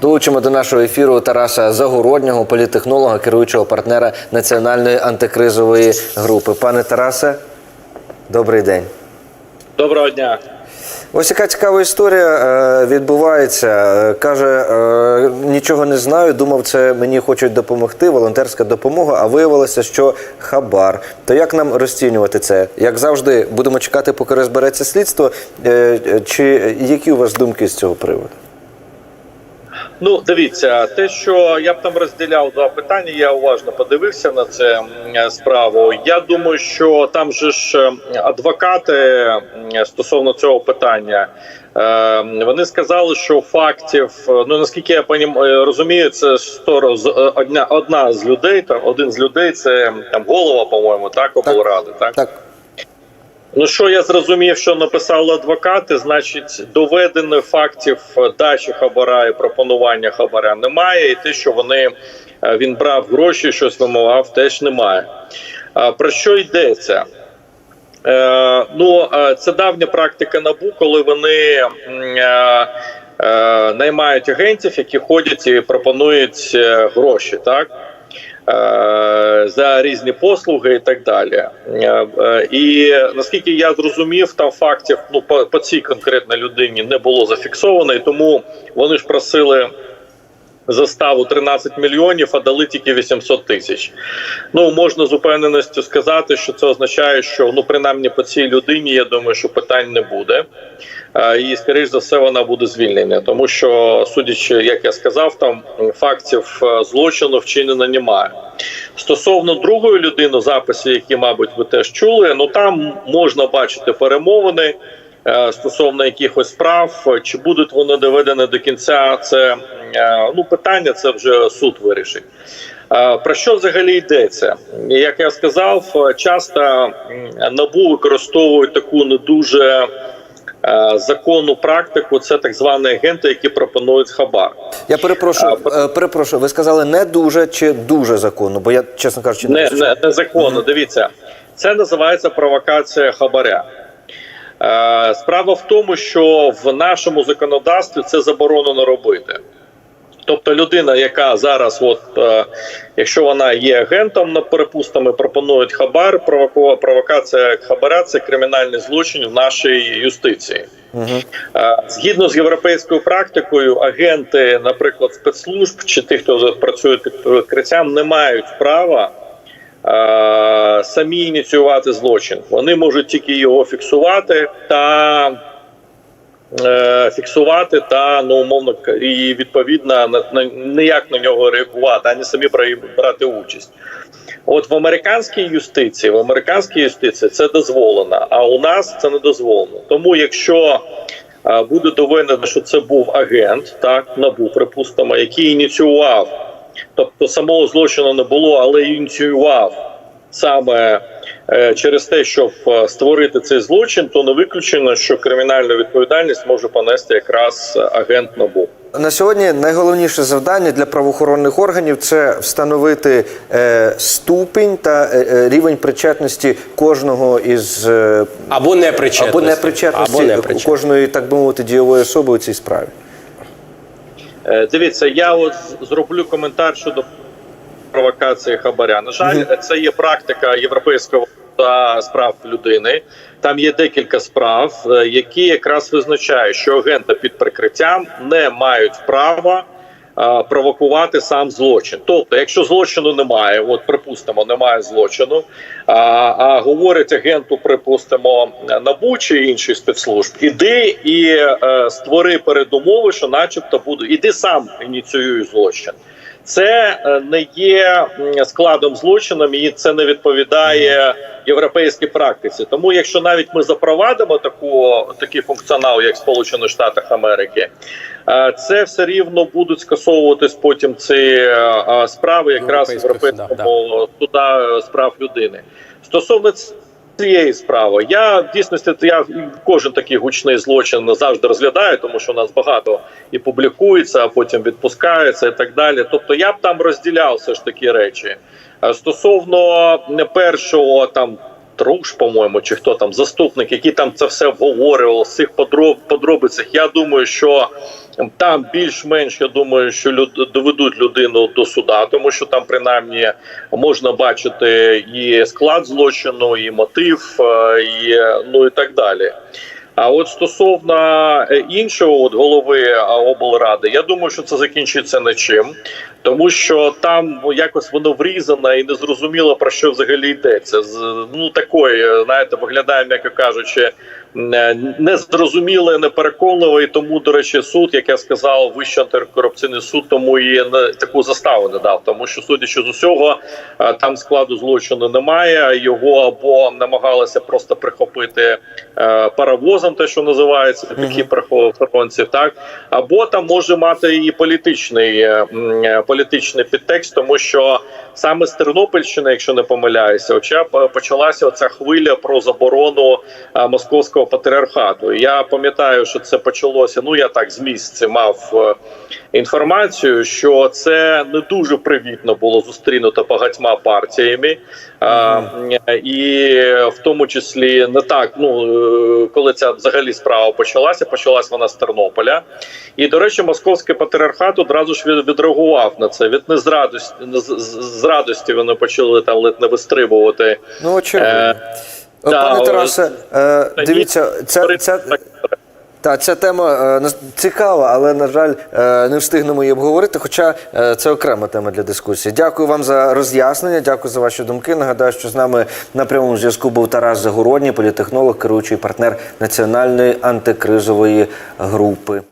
Долучимо до нашого ефіру Тараса Загороднього, політтехнолога, керуючого партнера національної антикризової групи. Пане Тарасе, добрий день. Доброго дня. Ось яка цікава історія е, відбувається. Е, Каже, е, нічого не знаю. Думав, це мені хочуть допомогти. Волонтерська допомога. А виявилося, що хабар. То як нам розцінювати це? Як завжди, будемо чекати, поки розбереться слідство. Чи які у вас думки з цього приводу? Ну, дивіться, те, що я б там розділяв два питання, я уважно подивився на це справу. Я думаю, що там же ж адвокати стосовно цього питання. е, Вони сказали, що фактів, е, ну наскільки я понім- е, розумію, це з- е, одна, одна з людей, там один з людей, це там голова, по-моєму, так облради, так? Так. Ну, що я зрозумів, що написали адвокати, значить, доведених фактів дачі хабара і пропонування хабаря немає, і те, що вони е, він брав гроші, щось вимагав, теж немає. Про що йдеться? Е, ну, е, це давня практика набу, коли вони е, е, наймають агентів, які ходять і пропонують е, гроші, так? Е, За різні послуги і так далі, Е, і наскільки я зрозумів, там фактів ну по, по цій конкретній людині не було зафіксовано, і тому вони ж просили заставу 13 мільйонів, а дали тільки 800 тисяч. Ну можна з упевненістю сказати, що це означає, що ну принаймні по цій людині, я думаю, що питань не буде. Е, І скоріш за все вона буде звільнена, тому що, судячи, як я сказав, там фактів е, злочину вчинено немає. Стосовно другої людини, записи, які, мабуть, ви теж чули, ну там можна бачити перемовини стосовно якихось справ, чи будуть вони доведені до кінця, це е, ну питання, це вже суд вирішить. Е, Про що взагалі йдеться? Як я сказав, е, часто набу використовують таку не дуже е, законну практику. Це так звані агенти, які пропонують хабар. Я перепрошую, е, перепрошую, ви сказали не дуже чи дуже законно, бо я, чесно кажучи, не, Не, розумію. не, незаконно. Дивіться, це називається провокація хабаря. Е, справа в тому, що в нашому законодавстві це заборонено робити. Тобто людина, яка зараз, от е, якщо вона є агентом, на припустимо, пропонують хабар, провоку- провокація хабаря це кримінальний злочин в нашій юстиції. Е, Згідно з європейською практикою, агенти, наприклад, спецслужб чи тих, хто працює під відкриттям, не мають права самі ініціювати злочин. Вони можуть тільки його фіксувати та е, фіксувати та ну умовно і відповідно ніяк на нього реагувати, ані самі брати участь. От в американській юстиції, в американській юстиції це дозволено, а у нас це не дозволено. Тому якщо буде доведено, що це був агент, так набув, припустимо, який ініціював, тобто самого злочину не було, але ініціював саме е, через те, щоб е, створити цей злочин, то не виключено, що кримінальну відповідальність може понести якраз е, агент набу. На сьогодні найголовніше завдання для правоохоронних органів це встановити е, ступінь та рівень причетності кожного із е, Або непричетності. або непричетності Або непричетності. кожної, так би мовити, дієвої особи у цій справі. Е, Дивіться, я от зроблю коментар щодо провокації хабаря. На жаль, це є практика європейського та справ людини. Там є декілька справ, е, які якраз визначають, що агенти під прикриттям не мають права. Провокувати сам злочин, тобто, якщо злочину немає, от припустимо, немає злочину, а, а говорить агенту, припустимо, НАБУ чи інший спецслужб, іди і е, створи передумови, що, начебто, буду іди сам ініціюй злочин. Це е, не є складом злочином, і це не відповідає європейській практиці. Тому, якщо навіть ми запровадимо таку такий функціонал, як Сполучених Штатах Америки, е, це все рівно будуть скасовуватись потім ці е, справи, якраз європейському суда з прав людини. Стосовно цієї справи, я в дійсності я кожен такий гучний злочин завжди розглядаю, тому що у нас багато і публікується, а потім відпускається і так далі. Тобто я б там розділяв все ж такі речі. Е, Стосовно першого там Труш, по-моєму, чи хто там заступник, який там це все обговорював з цих подроб, подробицях. Я думаю, що там більш-менш я думаю, що люд, доведуть людину до суда, тому що там принаймні можна бачити і склад злочину, і мотив, е, і ну і так далі. А от стосовно е, іншого от голови е, облради, я думаю, що це закінчиться нічим, тому що там якось воно врізано і не зрозуміло про що взагалі йдеться. З ну такої, знаєте, виглядає, м'яко кажучи, не- незрозуміло, непереконливо. І тому, до речі, суд, як я сказав, вищий антикорупційний суд, тому і не таку заставу не дав, тому що судячи з усього, е, там складу злочину немає. Його або намагалися просто прихопити е, паровозом, те, що називається такі правоохоронців, так або там може мати і політичний е, е, політичний підтекст, тому що саме з Тернопільщини, якщо не помиляюся, хоча почалася оця хвиля про заборону е, московського патріархату. Я пам'ятаю, що це почалося. Ну я так з місця мав е, інформацію, що це не дуже привітно було зустрінуто багатьма партіями, а, і в тому числі не так. Ну е, коли ця взагалі справа почалася, почалась вона з Тернополя. І до речі, московський патріархат одразу ж відреагував на це. Від не з радості з, радості вони почали там ледь не вистрибувати. Ну, очевидно. Пане Тарасе, е, дивіться, ця, ця, та, ця тема е, цікава, але, на жаль, е, не встигнемо її обговорити, хоча е, це окрема тема для дискусії. Дякую вам за роз'яснення, дякую за ваші думки. Нагадаю, що з нами на прямому зв'язку був Тарас Загородній, політехнолог, керуючий партнер Національної антикризової групи.